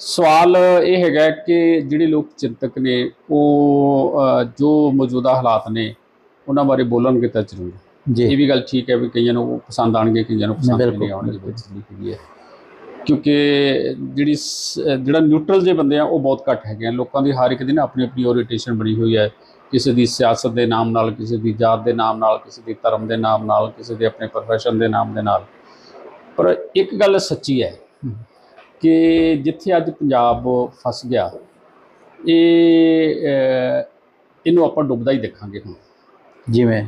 ਸਵਾਲ ਇਹ ਹੈਗਾ ਕਿ ਜਿਹੜੇ ਲੋਕ ਚਿੰਤਕ ਨੇ ਉਹ ਜੋ ਮੌਜੂਦਾ ਹਾਲਾਤ ਨੇ ਉਹਨਾਂ ਬਾਰੇ ਬੋਲਣਗੇ ਤਾਂ ਜ਼ਰੂਰ। ਇਹ ਜੀ ਵੀ ਗੱਲ ਠੀਕ ਹੈ ਵੀ ਕਈਆਂ ਨੂੰ ਪਸੰਦ ਆਣਗੇ ਕਈਆਂ ਨੂੰ ਪਸੰਦ ਬਿਲਕੁਲ, ਨਹੀਂ ਆਉਣਗੇ ਦੀ ਹੈਗੀ ਹੈ। ਕਿਉਂਕਿ ਜਿਹੜੀ ਜਿਹੜਾ ਨਿਊਟਰਲ ਜੇ ਬੰਦੇ ਆ ਉਹ ਬਹੁਤ ਘੱਟ ਹੈਗੇ ਆ। ਲੋਕਾਂ ਦੀ ਹਰ ਇੱਕ ਦੀ ਨਾ ਆਪਣੀ ਆਪਣੀ ਓਰੀਐਂਟੇਸ਼ਨ ਬਣੀ ਹੋਈ ਹੈ। ਕਿਸੇ ਦੀ ਸਿਆਸਤ ਦੇ ਨਾਮ ਨਾਲ ਕਿਸੇ ਦੀ ਜਾਤ ਦੇ ਨਾਮ ਨਾਲ ਕਿਸੇ ਦੀ ਧਰਮ ਦੇ ਨਾਮ ਨਾਲ ਕਿਸੇ ਦੇ ਆਪਣੇ ਪ੍ਰੋਫੈਸ਼ਨ ਦੇ ਨਾਮ ਦੇ ਨਾਲ। ਪਰ ਇੱਕ ਗੱਲ ਸੱਚੀ ਹੈ ਕਿ ਜਿੱਥੇ ਅੱਜ ਪੰਜਾਬ ਫਸ ਗਿਆ ਇਹ ਇਹਨੂੰ ਆਪਾਂ ਡੁੱਬਦਾ ਹੀ ਦੇਖਾਂਗੇ ਹੁਣ। ਜਿਵੇਂ?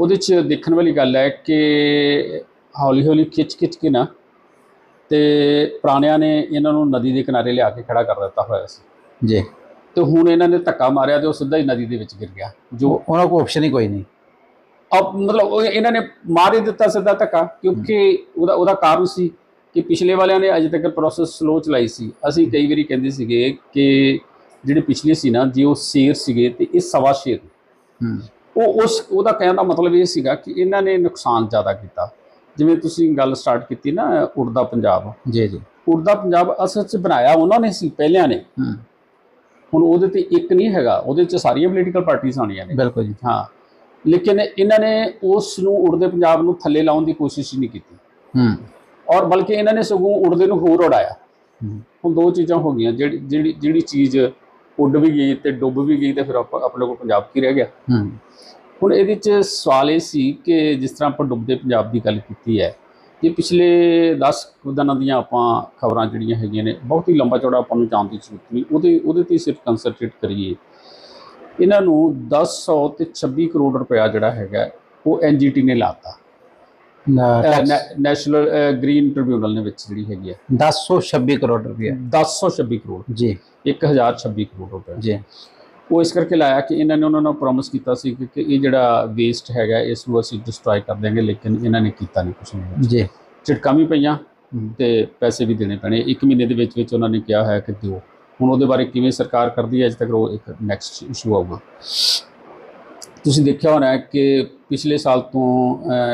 ਉਹਦੇ 'ਚ ਦੇਖਣ ਵਾਲੀ ਗੱਲ ਹੈ ਕਿ ਹੌਲੀ ਹੌਲੀ ਖਿੱਚ ਖਿੱਚ ਕੇ ਨਾ ਤੇ ਪੁਰਾਣਿਆਂ ਨੇ ਇਹਨਾਂ ਨੂੰ ਨਦੀ ਦੇ ਕਿਨਾਰੇ ਲਿਆ ਕੇ ਖੜਾ ਕਰ ਦਿੱਤਾ ਹੋਇਆ ਸੀ। ਜੀ। ਤੇ ਹੁਣ ਇਹਨਾਂ ਨੇ ਧੱਕਾ ਮਾਰਿਆ ਤੇ ਉਹ ਸਿੱਧਾ ਹੀ ਨਦੀ ਦੇ ਵਿੱਚ ਗਿਰ ਗਿਆ। ਜੋ ਉਹਨਾਂ ਕੋਲ ਆਪਸ਼ਨ ਹੀ ਕੋਈ ਨਹੀਂ। ਅਬ ਮਤਲਬ ਉਹ ਇਹਨਾਂ ਨੇ ਮਾਰ ਹੀ ਦਿੱਤਾ ਸਿੱਧਾ ਧੱਕਾ ਕਿਉਂਕਿ ਉਹਦਾ ਉਹਦਾ ਕਾਰਨ ਸੀ ਕਿ ਪਿਛਲੇ ਵਾਲਿਆਂ ਨੇ ਅਜੇ ਤੱਕ ਪ੍ਰੋਸੈਸ ਸਲੋ ਚਲਾਈ ਸੀ। ਅਸੀਂ ਕਈ ਵਾਰੀ ਕਹਿੰਦੇ ਸੀਗੇ ਕਿ ਜਿਹੜੇ ਪਿਛਲੇ ਸੀ ਨਾ ਜੇ ਉਹ ਸ਼ੇਰ ਸੀਗੇ ਤੇ ਇਹ ਸਵਾ ਸ਼ੇਰ ਉਹ ਉਸ ਉਹਦਾ ਕਹਿਣ ਦਾ ਮਤਲਬ ਇਹ ਸੀਗਾ ਕਿ ਇਹਨਾਂ ਨੇ ਨੁਕਸਾਨ ਜ਼ਿਆਦਾ ਕੀਤਾ। ਜਿਵੇਂ ਤੁਸੀਂ ਗੱਲ ਸਟਾਰਟ ਕੀਤੀ ਨਾ ਉੜਦਾ ਪੰਜਾਬ। ਜੀ ਜੀ। ਉੜਦਾ ਪੰਜਾਬ ਅਸਲ 'ਚ ਬਣਾਇਆ ਉਹਨਾਂ ਨੇ ਸੀ ਪਹਿਲਿਆਂ ਨੇ। ਹੂੰ। ਹੁਣ ਉਹਦੇ ਤੇ ਇੱਕ ਨਹੀਂ ਹੈਗਾ ਉਹਦੇ 'ਚ ਸਾਰੀਆਂ ਪੋਲੀਟੀਕਲ ਪਾਰਟੀਆਂ ਆਉਣੀਆਂ ਨੇ। ਬਿਲਕੁਲ ਜੀ। ਹਾਂ। ਲੇਕਿਨ ਇਹਨਾਂ ਨੇ ਉਸ ਨੂੰ ਉੜਦੇ ਪੰਜਾਬ ਨੂੰ ਥੱਲੇ ਲਾਉਣ ਦੀ ਕੋਸ਼ਿਸ਼ ਹੀ ਨਹੀਂ ਕੀਤੀ। ਹੂੰ। ਔਰ ਬਲਕਿ ਇਹਨਾਂ ਨੇ ਸਗੋਂ ਉੜਦੇ ਨੂੰ ਹੋਰ ਉਡਾਇਆ। ਹੁਣ ਦੋ ਚੀਜ਼ਾਂ ਹੋ ਗਈਆਂ ਜਿਹੜੀ ਜਿਹੜੀ ਜਿਹੜੀ ਚੀਜ਼ ਉੱਡ ਵੀ ਗਈ ਤੇ ਡੁੱਬ ਵੀ ਗਈ ਤੇ ਫਿਰ ਆਪਾਂ ਆਪਣੇ ਕੋਲ ਪੰਜਾਬ ਕੀ ਰਹਿ ਗਿਆ? ਹੁਣ ਇਹਦੇ 'ਚ ਸਵਾਲ ਇਹ ਸੀ ਕਿ ਜਿਸ ਤਰ੍ਹਾਂ ਆਪਾਂ ਡੁੱਬਦੇ ਪੰਜਾਬ ਦੀ ਗੱਲ ਕੀਤੀ ਹੈ ਕਿ ਪਿਛਲੇ 10 ਕੁ ਦਿਨਾਂ ਦੀਆਂ ਆਪਾਂ ਖਬਰਾਂ ਜਿਹੜੀਆਂ ਹੈਗੀਆਂ ਨੇ ਬਹੁਤ ਹੀ ਲੰਬਾ ਚੌੜਾ ਆਪਾਂ ਨੂੰ ਜਾਣ ਦੀ ਜ਼ਰੂਰਤ ਨਹੀਂ। ਉਹਦੇ ਉਹਦੇ ਤੇ ਸਿਰਫ ਕੰਸੈਂਟਰੇਟ ਕਰੀਏ। ਇਹਨਾਂ ਨੂੰ 10 ਤੇ 26 ਕਰੋੜ ਰੁਪਇਆ ਜਿਹੜਾ ਹੈਗਾ ਉਹ ਐਨਜੀਟੀ ਨੇ ਲਾਤਾ। ਨੈਸ਼ਨਲ ਗ੍ਰੀਨ ਟ੍ਰਿਬਿਊਨਲ ਨੇ ਵਿੱਚ ਜਿਹੜੀ ਹੈਗੀ ਹੈ 1026 ਕਰੋੜ ਰੁਪਏ। 1026 ਕਰੋੜ। ਜੀ। 1026 ਕਰੋੜ ਰੁਪਏ। ਜੀ। ਉਹ ਇਸ ਕਰਕੇ ਲਾਇਆ ਕਿ ਇਹਨਾਂ ਨੇ ਉਹਨਾਂ ਨੂੰ ਪ੍ਰੋਮਿਸ ਕੀਤਾ ਸੀ ਕਿ ਇਹ ਜਿਹੜਾ ਵੇਸਟ ਹੈਗਾ ਇਸ ਨੂੰ ਅਸੀਂ ਡਿਸਟਰੋਏ ਕਰ ਦਿਆਂਗੇ ਲੇਕਿਨ ਇਹਨਾਂ ਨੇ ਕੀਤਾ ਨਹੀਂ ਕੁਝ ਨਹੀਂ ਜੀ। ਝਿੜਕਾਂ ਵੀ ਪਈਆਂ। ਤੇ ਪੈਸੇ ਵੀ ਦੇਣੇ ਪੈਣੇ। ਇੱਕ ਮਹੀਨੇ ਦੇ ਵਿੱਚ ਵਿੱਚ ਉਹਨਾਂ ਨੇ ਕਿਹਾ ਹੈ ਕਿ ਦਿਓ। ਹੁਣ ਉਹਦੇ ਬਾਰੇ ਕਿਵੇਂ ਸਰਕਾਰ ਕਰਦੀ ਹੈ ਅਜੇ ਤੱਕ ਉਹ ਇੱਕ ਨੈਕਸਟ ਇਸ਼ੂ ਆਊਗਾ। ਤੁਸੀਂ ਦੇਖਿਆ ਹੋਣਾ ਕਿ ਪਿਛਲੇ ਸਾਲ ਤੋਂ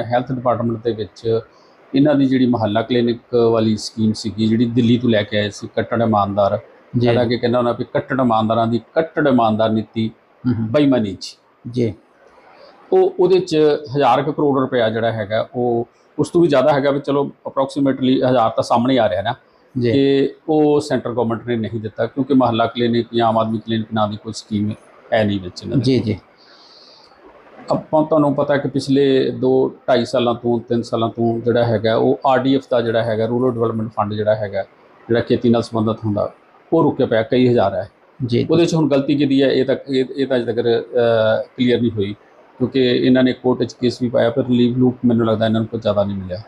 ਹੈਲਥ ਡਿਪਾਰਟਮੈਂਟ ਦੇ ਵਿੱਚ ਇਹਨਾਂ ਦੀ ਜਿਹੜੀ ਮੁਹੱਲਾ ਕਲੀਨਿਕ ਵਾਲੀ ਸਕੀਮ ਸੀਗੀ ਜਿਹੜੀ ਦਿੱਲੀ ਤੋਂ ਲੈ ਕੇ ਆਏ ਸੀ ਕੱਟੜ ਇਮਾਨਦਾਰ ਜੀ। ਜਿਹੜਾ ਕਿ ਕਹਿੰਦਾ ਉਹਨਾਂ ਵੀ ਕੱਟੜ ਇਮਾਨਦਾਰਾਂ ਦੀ ਕੱਟੜ ਇਮਾਨਦਾਰ ਨੀਤੀ। ਬੇਈਮਾਨੀ ਚ ਜੀ। ਉਹ ਉਹਦੇ ਚ ਹਜ਼ਾਰ ਕੁ ਕਰੋੜ ਰੁਪਇਆ ਜਿਹੜਾ ਹੈਗਾ ਉਹ ਉਸ ਤੋਂ ਵੀ ਜ਼ਿਆਦਾ ਹੈਗਾ ਵੀ ਚਲੋ ਅਪਰੋਕਸੀਮੇਟਲੀ ਹਜ਼ਾਰ ਤਾਂ ਸਾਹਮਣੇ ਆ ਰਿਹਾ ਨਾ ਜੀ। ਕਿ ਉਹ ਸੈਂਟਰ ਗਵਰਨਮੈਂਟ ਨੇ ਨਹੀਂ ਦਿੱਤਾ ਕਿਉਂਕਿ ਮਹੱਲਾ ਕਲੀਨਿਕ ਜਾਂ ਆਮ ਆਦਮੀ ਕਲੀਨਿਕ ਨਾਂ ਦੀ ਕੋਈ ਸਕੀਮ ਹੈ ਨਹੀਂ ਵਿੱਚ ਇਹਨਾਂ ਦੇ ਜੀ ਜੀ। ਆਪਾਂ ਤੁਹਾਨੂੰ ਪਤਾ ਕਿ ਪਿਛਲੇ 2 2.5 ਸਾਲਾਂ ਤੋਂ 3 ਸਾਲਾਂ ਤੋਂ ਜਿਹੜਾ ਹੈਗਾ ਉਹ ਆਰਡੀਐਫ ਦਾ ਜਿਹੜਾ ਹੈਗਾ ਰੂਰਲ ਡਿਵੈਲਪਮੈਂਟ ਫੰਡ ਜਿਹੜਾ ਹੈਗਾ ਜਿਹੜਾ ਖੇਤੀ ਨਾਲ ਸੰਬੰਧਿਤ ਹੁੰਦਾ ਉਹ ਰੁਕਿਆ ਪਿਆ ਕਈ ਹਜ਼ਾਰ ਹੈ। ਜੀ। ਉਹਦੇ 'ਚ ਹੁਣ ਗਲਤੀ ਕਿਹਦੀ ਹੈ ਇਹ ਤੱਕ ਇਹ ਇਹ ਤਾਂ ਅਜੇ ਤੱਕ ਕਲੀਅਰ ਨਹੀਂ ਹੋਈ ਕਿਉਂਕਿ ਇਹਨਾਂ ਨੇ ਕੋਰਟ 'ਚ ਕੇਸ ਵੀ ਪਾਇਆ ਪਰ ਰਿਲੀਵ ਲੂਪ ਮੈਨੂੰ ਲੱਗਦਾ ਇਹਨਾਂ ਨੂੰ ਕੋਈ ਜ਼ਿਆਦਾ ਨਹੀਂ ਮਿਲਿਆ।